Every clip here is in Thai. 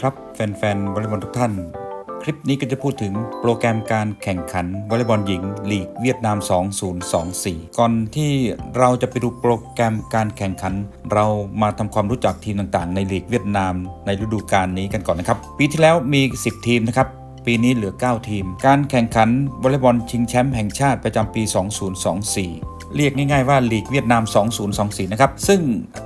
ครับ แฟนๆวอลเลย์บอลทุกท่าน คลิปนี้ก็จะพูดถึงโปรแกรมการแข่งขันวอลเลย์บอลหญิงลีกเวียดนาม 2024 ก่อนที่เราจะไปดูโปรแกรมการแข่งขัน เรามาทำความรู้จักทีมต่างๆ ในลีกเวียดนามในฤดูกาลนี้กันก่อนนะครับ ปีที่แล้วมี 10 ทีมนะครับปีนี้เหลือ 9 ทีม การแข่งขันวอลเลย์บอลชิงแชมป์แห่งชาติประจำปี 2024เรียกง่ายๆว่าลีกเวียดนาม 2024 นะครับ ซึ่ง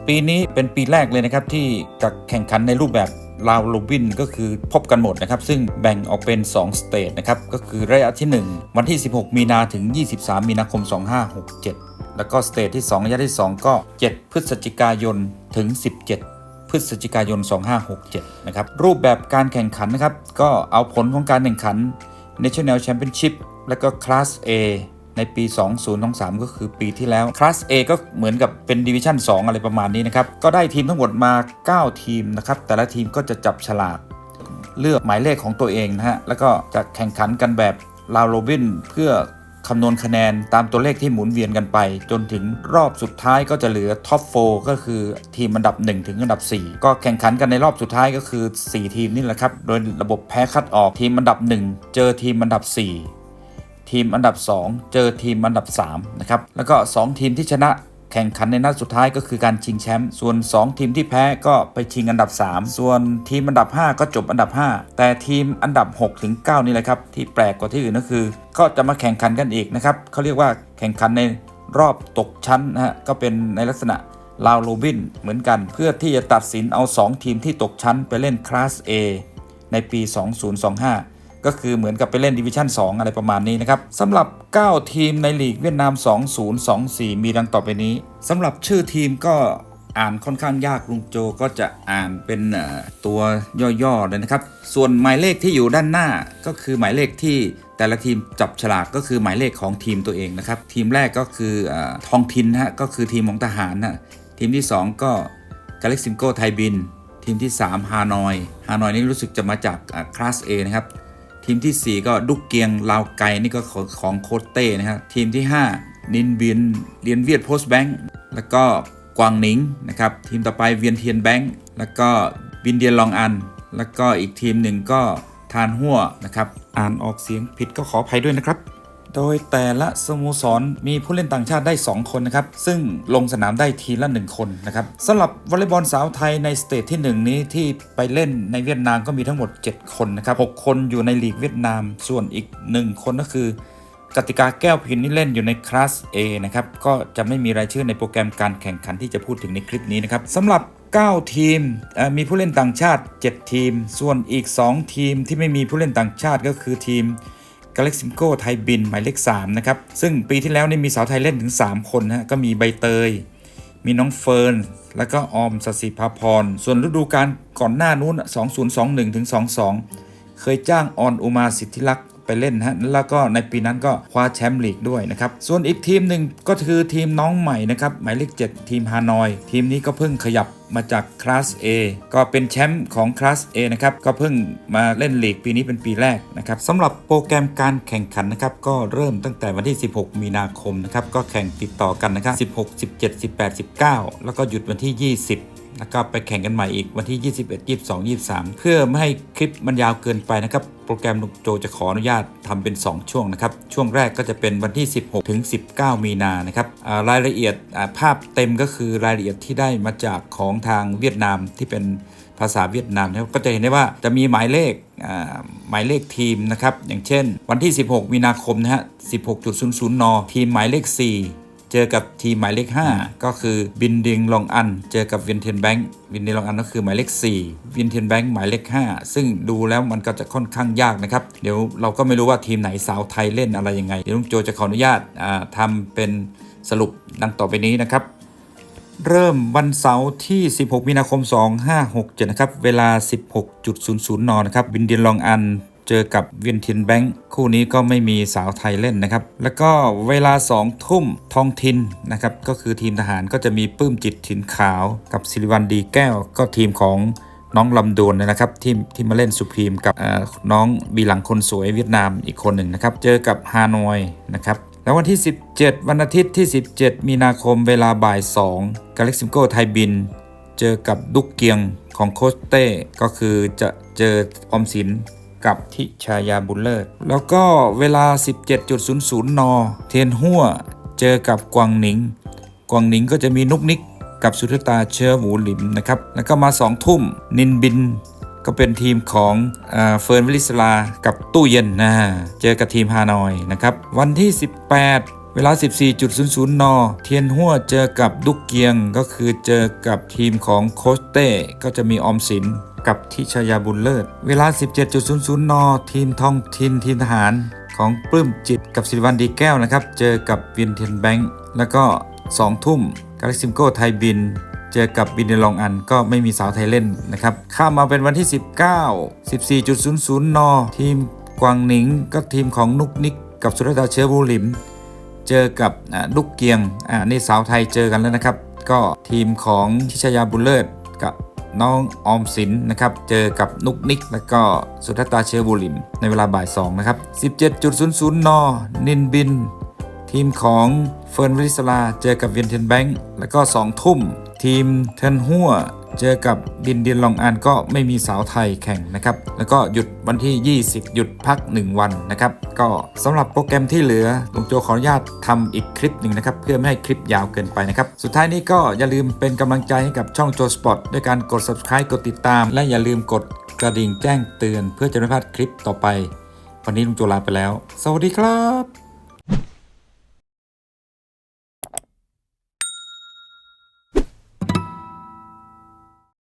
ปีนี้เป็นปีแรกเลยนะครับ ที่จะแข่งขันในรูปแบบ ลาวโรบินก็คือพบกันหมดนะครับ ซึ่งแบ่งออกเป็น 2 สเตจนะครับ ก็คือระยะที่ 1 วันที่ 16 มีนาถึง 23 มีนาคม 2567 แล้วก็สเตจที่ 2 ระยะที่ 2 ก็ 7 พฤศจิกายนถึง 17พฤศจิกายน 2567 นะครับ รูปแบบการแข่งขันนะครับ ก็เอาผลของการแข่งขัน National Championship แล้วก็ Class A ในปี 2023 ก็คือปีที่แล้ว Class A ก็เหมือนกับเป็นดิวิชั่น2 อะไรประมาณนี้นะครับ ก็ได้ทีมทั้งหมดมา 9 ทีมนะครับ แต่ละทีมก็จะจับฉลากเลือกหมายเลขของตัวเองนะฮะ แล้วก็จะแข่งขันกันแบบลาวโรบินเพื่อคำนวณคะแนนตามตัวเลขที่หมุนเวียนกันไป จนถึงรอบสุดท้ายก็จะเหลือท็อป4ก็คือทีมอันดับ 1 ถึงอันดับ 4 ก็แข่งขันกันในรอบสุดท้ายก็คือ 4 ทีมนี่แหละครับ โดยระบบแพ้คัดออกทีมอันดับ 1 เจอทีมอันดับ 4 ทีมอันดับ 2 เจอทีมอันดับ3นะครับแล้วก็ 2 ทีมที่ชนะแข่งขันในนัดสุดท้ายก็คือการชิงแชมป์ ส่วน 2 ทีมที่แพ้ก็ไปชิงอันดับ 3 ส่วนทีมอันดับ 5 ก็จบอันดับ 5 แต่ทีมอันดับ6ถึง9นี่แหละครับ ที่แปลกกว่าที่อื่นก็คือ ก็จะมาแข่งขันกันอีกนะครับเขาเรียกว่าแข่งขันในรอบตกชั้นนะฮะก็เป็นในลักษณะลาวโรบินเหมือนกัน เพื่อที่จะตัดสินเอา 2 ทีมที่ตกชั้นไปเล่นคลาส A ในปี 2025 ก็คือเหมือนกับไปเล่นดิวิชั่น 2 อะไรประมาณนี้นะครับสำหรับ 9 ทีมในลีกเวียดนาม 2024 มีดังต่อไปนี้สำหรับชื่อทีมก็อ่านค่อนข้างยากลุงโจก็จะอ่านเป็นตัวย่อๆเลยนะครับ ส่วนหมายเลขที่อยู่ด้านหน้าก็คือหมายเลขที่แต่ละทีมจับฉลากก็คือหมายเลขของทีมตัวเองนะครับ ทีมแรกก็คือออทองทินฮะก็คือทีมของทหารนะทีมที่ 2 ก็กาเล็กซิมโกไทยบิน ทีมที่ 3 ฮานอย ฮานอยนี่รู้สึกจะมาจากคลาส A นะครับ ทีมทีสี่4 ก็ดุกเกียงลาวไกนี่ก็ของของโคตเต้นะครับทีมที่ 5 นินเบียนเรียนเวียดโพสแบงค์แล้วก็กวางหนิงนะครับทีมต่อไปเวียนเทียนแบงค์แล้วก็บินเดียนลองอัน แล้วก็อีกทีมหนึ่งก็ทานหัวนะครับ อ่านออกเสียงผิดก็ขออภัยด้วยนะครับ โดยแต่ละสโมสรมีผู้เล่นต่างชาติได้ 2 คนนะครับ ซึ่งลงสนามได้ทีละ 1 คนนะครับสำหรับวอลเลย์บอลสาวไทยในสเตจที่ 1 นี้ที่ไปเล่นในเวียดนามก็มีทั้งหมด 7 คนนะครับ 6 คนอยู่ในลีกเวียดนาม ส่วนอีก 1 คนก็คือกติกาแก้วพินนี่เล่นอยู่ในคลาส A นะครับ ก็จะไม่มีรายชื่อในโปรแกรมการแข่งขันที่จะพูดถึงในคลิปนี้นะครับสำหรับ 9 ทีมมีผู้เล่นต่างชาติ 7 ทีม ส่วนอีก 2 ทีมที่ไม่มีผู้เล่นต่างชาติก็คือทีม กาเล็กซิมโกไทยบินหมายเลข3นะครับซึ่งปีที่แล้วนี่มีสาวไทยเล่นถึง 3 คนนะก็มีใบเตย มีน้องเฟิร์นแล้วก็ออมสศิภาพร ส่วนฤดูกาลก่อนหน้านู้น 2021ถึง22 เคยจ้างออนอุมาสิทธิลักษ์ไปเล่นฮะแล้วก็ในปีนั้นก็คว้าแชมป์ลีกด้วยนะครับ ส่วนอีกทีมหนึ่งก็คือทีมน้องใหม่นะครับ หมายเลข 7 ทีมฮานอย ทีมนี้ก็เพิ่งขยับ มาจากคลาส A ก็เป็นแชมป์ของคลาส A นะครับ ก็เพิ่งมาเล่นลีกปีนี้เป็นปีแรกนะครับสำหรับโปรแกรมการแข่งขันนะครับ ก็เริ่มตั้งแต่วันที่ 16 มีนาคมนะครับ ก็แข่งติดต่อกันนะครับ 16 17 18 19 แล้วก็หยุดวันที่ 20แล้วก็ไปแข่งกันใหม่อีกวันที่ 21 22 23 เพื่อไม่ให้คลิปมันยาวเกินไปนะครับ โปรแกรมนุกโจจะขออนุญาตทำเป็น 2 ช่วงนะครับ ช่วงแรกก็จะเป็นวันที่ 16 ถึง 19 มีนานะครับรายละเอียดภาพเต็มก็คือรายละเอียดที่ได้มาจากของทางเวียดนามที่เป็นภาษาเวียดนามนะครับก็จะเห็นได้ว่าจะมีหมายเลขอ่าหมายเลขทีมนะครับ อย่างเช่น วันที่ 16 มีนาคมนะฮะ 16.00 น ทีมหมายเลข 4 เจอกับทีมหมายเลข 5 ก็คือบินดิงลองอัน เจอกับเวียนเทียนแบงค์วินดิงลองอันก็คือหมายเลข4เวียนเทียนแบงค์หมายเลข 5 ซึ่งดูแล้วมันก็จะค่อนข้างยากนะครับ เดี๋ยวเราก็ไม่รู้ว่าทีมไหนสาวไทยเล่นอะไรยังไง เดี๋ยวลุงโจจะขออนุญาตอ่าทำเป็นสรุปดังต่อไปนี้นะครับ เริ่มวันเสาร์ที่ 16 มีนาคม 2567 นะครับ เวลา 16.00 น นะครับ บินเดียนลองอันเจอกับเวียนเทียนแบงค์คู่นี้ก็ไม่มีสาวไทยเล่นนะครับ แล้วก็เวลา 2 ทุ่มทองทินนะครับ ก็คือทีมทหารก็จะมีปื้มจิตถินขาวกับศิริวันดีแก้วก็ทีมของน้องลำดวนนะครับที่ที่มาเล่นสุพรีมกับน้องบีหลังคนสวยเวียดนามอีกคนหนึ่งนะครับ เจอกับฮานอยนะครับ แล้ววันที่ 17 วันอาทิตย์ที่ 17 มีนาคมเวลาบ่าย2กาเล็กซิมโก้ไทยบิน เจอกับดุกเกียงของโคสเต้ก็คือจะเจอออมสินกับทิชายาบุลเลอร์แล้วก็เวลา 17.00 น เทียนหัวเจอกับกวางหนิง กวางหนิงก็จะมีนุกนิกกับสุทตาเชื้อหูหลิมนะครับ แล้วก็มา 2 ทุ่มนินบิน ก็เป็นทีมของเฟิร์นวิลิสลา กับตู้เย็นนะเจอกับทีมฮานอยนะครับ วันที่ 18 เวลา 14.00 น เทียนหัวเจอกับดุกเกียง ก็คือเจอกับทีมของโคสเต้ ก็จะมีออมสินกับทิชยาบุญเลิศ เวลา 17.00 น ทีมทองทินทีมทหารของปลื้มจิตกับศิริวันดีแก้วนะครับ เจอกับวินเทียนแบงค์ แล้วก็ 2 ทุ่มกาลิซิมโก้ไทยบิน เจอกับบินเดลองอันก็ไม่มีสาวไทยเล่นนะครับ ข้ามมาเป็นวันที่ 19 14.00 น ทีมกวางหนิงก็ทีมของนุกนิกกับสุรดาเชื้อบูหลิม เจอกับลูกเกียงอ่านี่สาวไทยเจอกันแล้วนะครับ ก็ทีมของทิชยาบุญเลิศกับน้องออมสินนะครับ เจอกับนุกนิก แล้วก็สุทัตตาเชื้อบุลิม ในเวลาบ่าย2นะครับ 17.00 น นินบิน ทีมของเฟิร์นวิลิสลา เจอกับเวียนเทนแบงค์ แล้วก็ 2 ทุ่ม ทีมเทนหัวเจอกับดินเดียนลองอันก็ไม่มีสาวไทยแข่งนะครับ แล้วก็หยุดวันที่ 20 หยุดพัก 1 วันนะครับ ก็สำหรับโปรแกรมที่เหลือลุงโจขออนุญาตทำอีกคลิปหนึ่งนะครับ เพื่อไม่ให้คลิปยาวเกินไปนะครับ สุดท้ายนี้ก็อย่าลืมเป็นกำลังใจให้กับช่องโจสปอร์ตด้วยการกด subscribe กดติดตาม และอย่าลืมกดกระดิ่งแจ้งเตือน เพื่อจะไม่พลาดคลิปต่อไป วันนี้ลุงโจลาไปแล้ว สวัสดีครับ